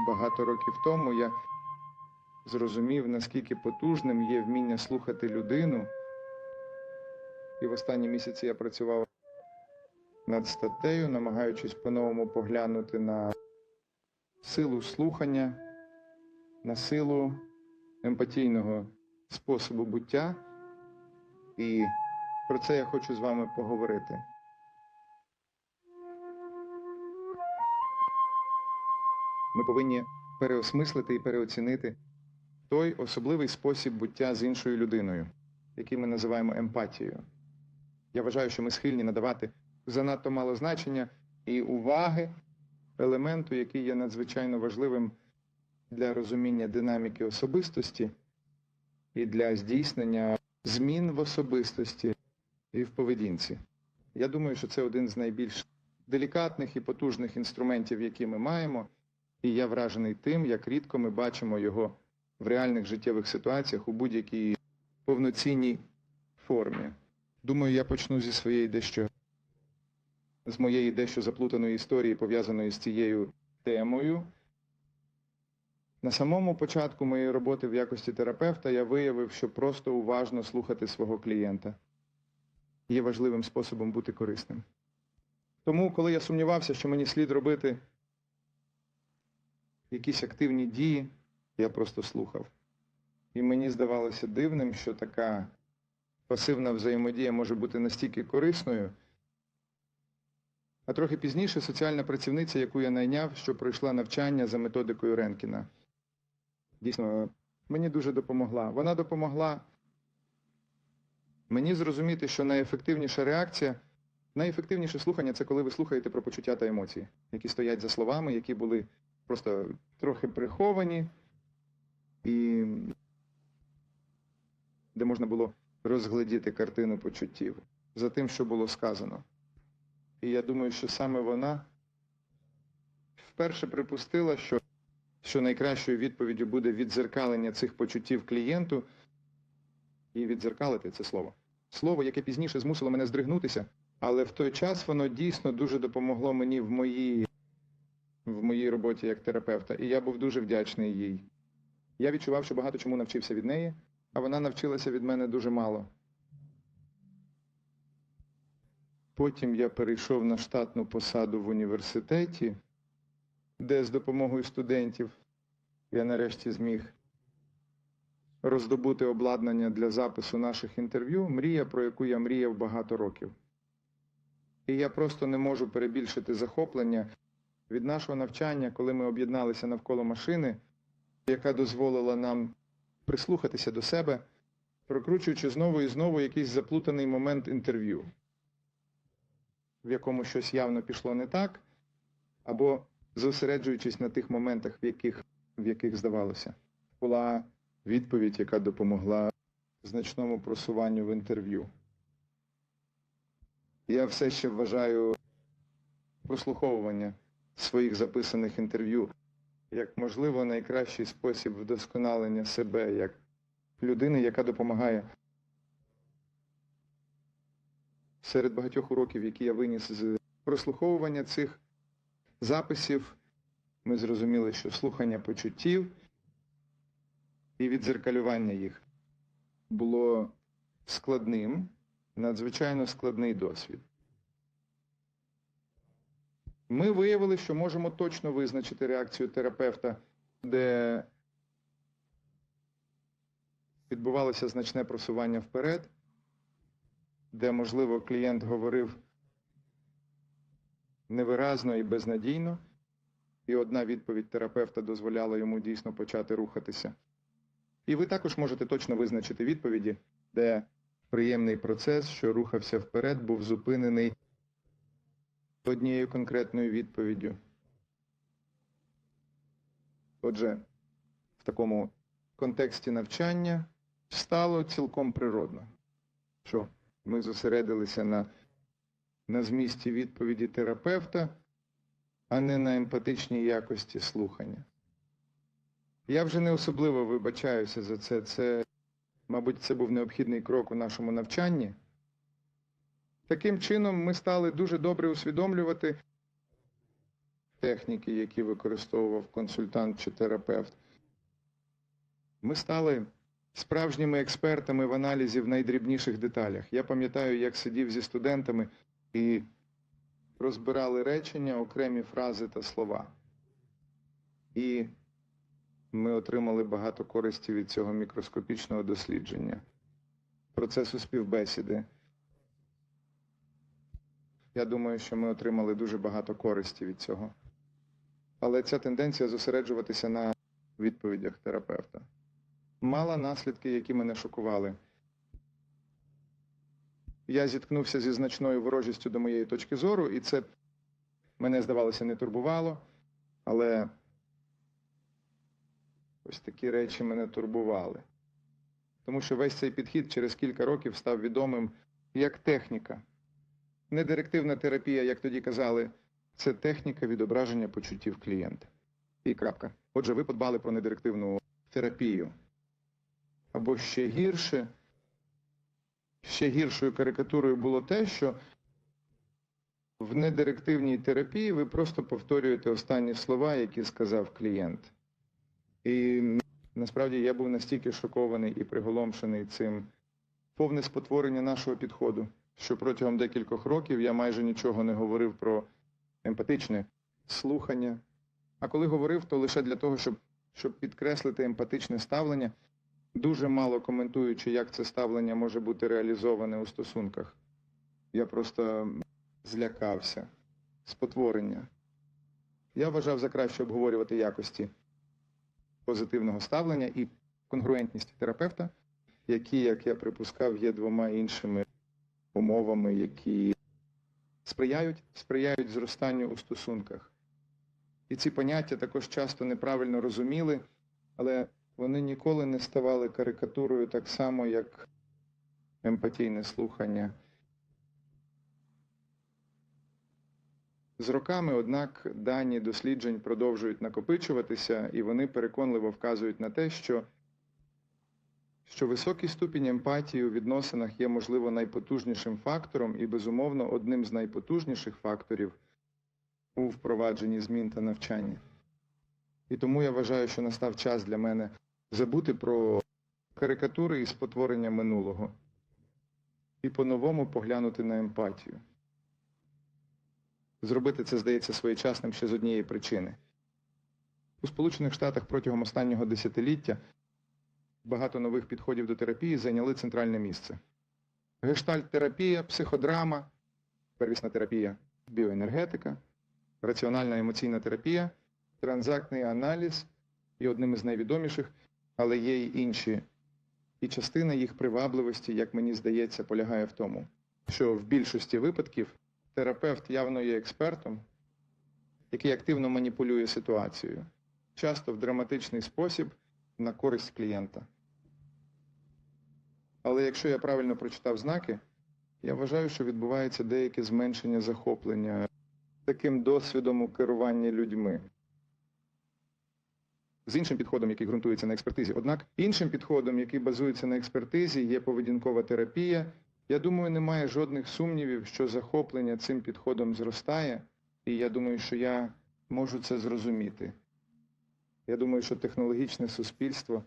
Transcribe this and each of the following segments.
Багато років тому я зрозумів, наскільки потужним є вміння слухати людину. І в останні місяці я працював над статтею, намагаючись по-новому поглянути на силу слухання, на силу емпатійного способу буття. І про це я хочу з вами поговорити. Ми повинні переосмислити і переоцінити той особливий спосіб буття з іншою людиною, який ми називаємо емпатією. Я вважаю, що ми схильні надавати занадто мало значення і уваги елементу, який є надзвичайно важливим для розуміння динаміки особистості і для здійснення змін в особистості і в поведінці. Я думаю, що це один з найбільш делікатних і потужних інструментів, які ми маємо, і я вражений тим, як рідко ми бачимо його в реальних життєвих ситуаціях у будь-якій повноцінній формі. Думаю, я почну зі своєї дещо з моєї дещо заплутаної історії, пов'язаної з цією темою. На самому початку моєї роботи в якості терапевта я виявив, що просто уважно слухати свого клієнта є важливим способом бути корисним. Тому, коли я сумнівався, що мені слід робити якісь активні дії, я просто слухав. І мені здавалося дивним, що така пасивна взаємодія може бути настільки корисною. А трохи пізніше соціальна працівниця, яку я найняв, що пройшла навчання за методикою Ренкіна, дійсно мені дуже допомогла. Вона допомогла мені зрозуміти, що найефективніша реакція, найефективніше слухання це коли ви слухаєте про почуття та емоції, які стоять за словами, які були просто трохи приховані, і де можна було розглядіти картину почуттів за тим, що було сказано. І я думаю, що саме вона вперше припустила, що, що найкращою відповіддю буде відзеркалення цих почуттів клієнту і відзеркалити це слово. Слово, яке пізніше змусило мене здригнутися, але в той час воно дійсно дуже допомогло мені в моїй, в моїй роботі як терапевта, і я був дуже вдячний їй. Я відчував, що багато чому навчився від неї, а вона навчилася від мене дуже мало. Потім я перейшов на штатну посаду в університеті, де з допомогою студентів я нарешті зміг роздобути обладнання для запису наших інтерв'ю, мрія, про яку я мріяв багато років. І я просто не можу перебільшити захоплення від нашого навчання, коли ми об'єдналися навколо машини, яка дозволила нам прислухатися до себе, прокручуючи знову і знову якийсь заплутаний момент інтерв'ю, в якому щось явно пішло не так, або зосереджуючись на тих моментах, в яких, в яких здавалося, була відповідь, яка допомогла значному просуванню в інтерв'ю. Я все ще вважаю прослуховування своїх записаних інтерв'ю як, можливо, найкращий спосіб вдосконалення себе як людини, яка допомагає серед багатьох уроків, які я виніс з прослуховування цих записів, ми зрозуміли, що слухання почуттів і відзеркалювання їх було складним, надзвичайно складний досвід. Ми виявили, що можемо точно визначити реакцію терапевта, де відбувалося значне просування вперед, де, можливо, клієнт говорив невиразно і безнадійно, і одна відповідь терапевта дозволяла йому дійсно почати рухатися. І ви також можете точно визначити відповіді, де приємний процес, що рухався вперед, був зупинений однією конкретною відповіддю. Отже, в такому контексті навчання стало цілком природно, що ми зосередилися на, на змісті відповіді терапевта, а не на емпатичній якості слухання. Я вже не особливо вибачаюся за це. Це, мабуть, це був необхідний крок у нашому навчанні. Таким чином, ми стали дуже добре усвідомлювати техніки, які використовував консультант чи терапевт. Ми стали справжніми експертами в аналізі в найдрібніших деталях. Я пам'ятаю, як сидів зі студентами і розбирали речення, окремі фрази та слова. І ми отримали багато користі від цього мікроскопічного дослідження, процесу співбесіди. Я думаю, що ми отримали дуже багато користі від цього. Але ця тенденція зосереджуватися на відповідях терапевта мала наслідки, які мене шокували. Я зіткнувся зі значною ворожістю до моєї точки зору, і це мене, здавалося, не турбувало, але ось такі речі мене турбували. Тому що весь цей підхід через кілька років став відомим як техніка. Не директивна терапія, як тоді казали, це техніка відображення почуттів клієнта. І крапка. Отже, ви подбали про недирективну терапію. Або ще гірше, ще гіршою карикатурою було те, що в недирективній терапії ви просто повторюєте останні слова, які сказав клієнт. І насправді я був настільки шокований і приголомшений цим повне спотворення нашого підходу, що протягом декількох років я майже нічого не говорив про емпатичне слухання. А коли говорив, то лише для того, щоб, щоб підкреслити емпатичне ставлення, дуже мало коментуючи, як це ставлення може бути реалізоване у стосунках. Я просто злякався спотворення. Я вважав за краще обговорювати якості позитивного ставлення і конгруентність терапевта, які, як я припускав, є двома іншими умовами, які сприяють, сприяють зростанню у стосунках. І ці поняття також часто неправильно розуміли, але вони ніколи не ставали карикатурою так само, як емпатійне слухання. З роками, однак, дані досліджень продовжують накопичуватися, і вони переконливо вказують на те, що, що високий ступінь емпатії у відносинах є, можливо, найпотужнішим фактором і, безумовно, одним з найпотужніших факторів у впровадженні змін та навчання. І тому я вважаю, що настав час для мене забути про карикатури і спотворення минулого і по-новому поглянути на емпатію. Зробити це здається своєчасним ще з однієї причини. У Сполучених Штатах протягом останнього десятиліття багато нових підходів до терапії зайняли центральне місце. Гештальт-терапія, психодрама, первісна терапія, біоенергетика, раціональна емоційна терапія, транзактний аналіз і одним із найвідоміших, але є й інші. І частина їх привабливості, як мені здається, полягає в тому, що в більшості випадків терапевт явно є експертом, який активно маніпулює ситуацією, часто в драматичний спосіб на користь клієнта. Але якщо я правильно прочитав знаки, я вважаю, що відбувається деяке зменшення захоплення таким досвідом у керуванні людьми. З іншим підходом, який ґрунтується на експертизі. Однак іншим підходом, який базується на експертизі, є поведінкова терапія. Я думаю, немає жодних сумнівів, що захоплення цим підходом зростає, і я думаю, що я можу це зрозуміти. Я думаю, що технологічне суспільство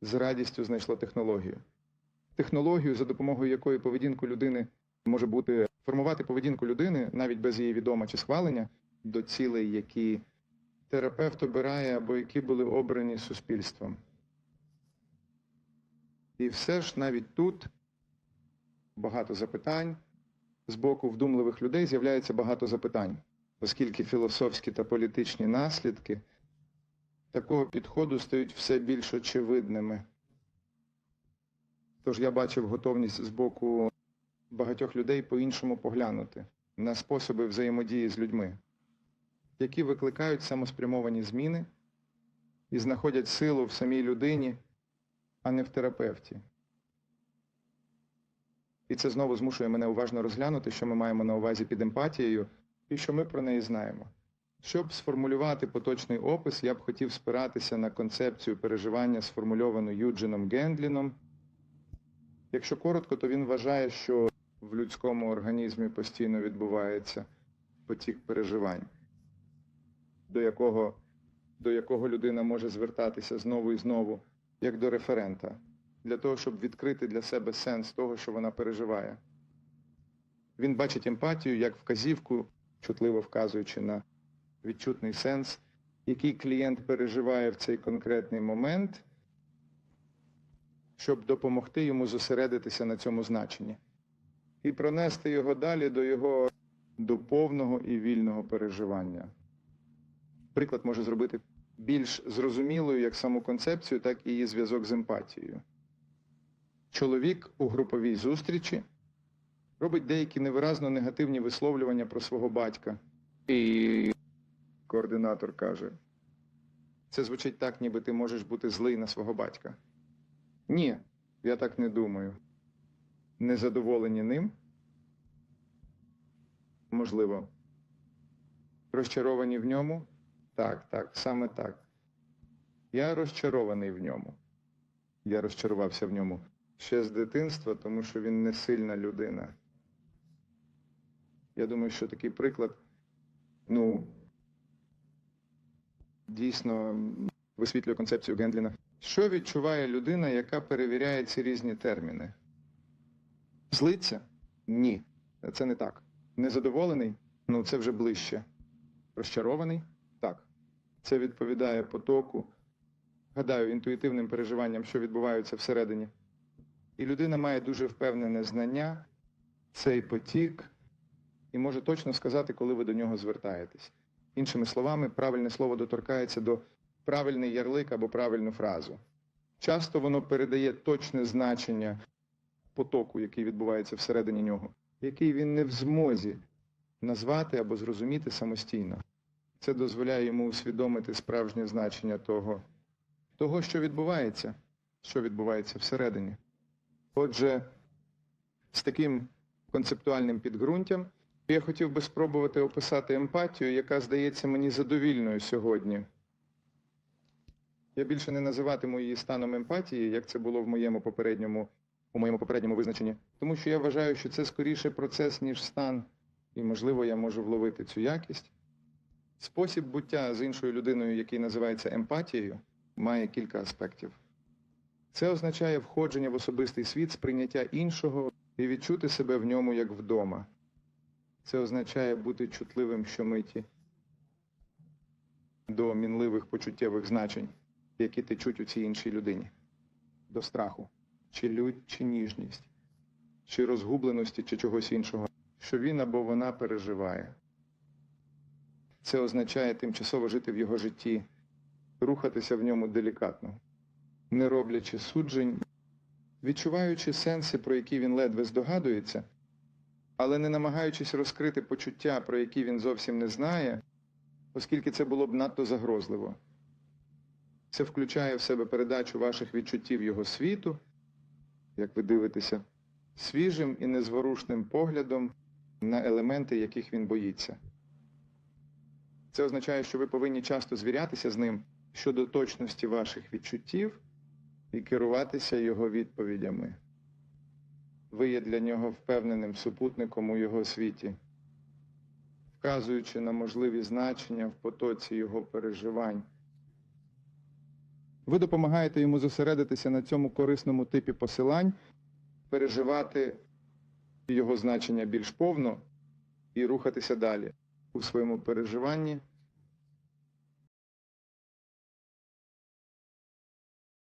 з радістю знайшло технологію. Технологію, за допомогою якої поведінку людини може бути формувати поведінку людини навіть без її відома чи схвалення до цілей, які терапевт обирає або які були обрані суспільством. І все ж навіть тут багато запитань. З боку вдумливих людей з'являється багато запитань, оскільки філософські та політичні наслідки такого підходу стають все більш очевидними. Тож я бачив готовність з боку багатьох людей по-іншому поглянути на способи взаємодії з людьми, які викликають самоспрямовані зміни і знаходять силу в самій людині, а не в терапевті. І це знову змушує мене уважно розглянути, що ми маємо на увазі під емпатією і що ми про неї знаємо. Щоб сформулювати поточний опис, я б хотів спиратися на концепцію переживання, сформульовану Юджином Гендліном. Якщо коротко, то він вважає, що в людському організмі постійно відбувається потік переживань. до якого, до якого людина може звертатися знову і знову, як до референта, для того, щоб відкрити для себе сенс того, що вона переживає. Він бачить емпатію як вказівку, чутливо вказуючи на відчутний сенс, який клієнт переживає в цей конкретний момент, щоб допомогти йому зосередитися на цьому значенні і пронести його далі до його до повного і вільного переживання. Приклад може зробити більш зрозумілою як саму концепцію, так і її зв'язок з емпатією. Чоловік у груповій зустрічі робить деякі невиразно негативні висловлювання про свого батька. І координатор каже: це звучить так, ніби ти можеш бути злий на свого батька. Ні, я так не думаю. Незадоволені ним? Можливо. Розчаровані в ньому? Так, так, саме так. Я розчарований в ньому. Я розчарувався в ньому ще з дитинства, тому що він не сильна людина. Я думаю, що такий приклад, ну, дійсно висвітлює концепцію Гендліна. Що відчуває людина, яка перевіряє ці різні терміни? Злиться? Ні. Це не так. Незадоволений? Ну, це вже ближче. Розчарований? Так. Це відповідає потоку, гадаю, інтуїтивним переживанням, що відбуваються всередині. І людина має дуже впевнене знання, цей потік, і може точно сказати, коли ви до нього звертаєтесь. Іншими словами, правильне слово доторкається до правильний ярлик або правильну фразу. Часто воно передає точне значення потоку, який відбувається всередині нього, який він не в змозі назвати або зрозуміти самостійно. Це дозволяє йому усвідомити справжнє значення того, того, що відбувається, що відбувається всередині. Отже, з таким концептуальним підґрунтям я хотів би спробувати описати емпатію, яка здається мені задовільною сьогодні. Я більше не називатиму її станом емпатії, як це було в моєму попередньому, у моєму попередньому визначенні, тому що я вважаю, що це скоріше процес, ніж стан, і, можливо, я можу вловити цю якість. Спосіб буття з іншою людиною, який називається емпатією, має кілька аспектів. Це означає входження в особистий світ, сприйняття іншого і відчути себе в ньому як вдома. Це означає бути чутливим щомиті до мінливих почуттєвих значень, які течуть у цій іншій людині, до страху, чи лють, чи ніжність, чи розгубленості, чи чогось іншого, що він або вона переживає. Це означає тимчасово жити в його житті, рухатися в ньому делікатно, не роблячи суджень, відчуваючи сенси, про які він ледве здогадується, але не намагаючись розкрити почуття, про які він зовсім не знає, оскільки це було б надто загрозливо. Це включає в себе передачу ваших відчуттів його світу, як ви дивитеся, свіжим і незворушним поглядом на елементи, яких він боїться. Це означає, що ви повинні часто звірятися з ним щодо точності ваших відчуттів і керуватися його відповідями. Ви є для нього впевненим супутником у його світі, вказуючи на можливі значення в потоці його переживань. Ви допомагаєте йому зосередитися на цьому корисному типі посилань, переживати його значення більш повно і рухатися далі у своєму переживанні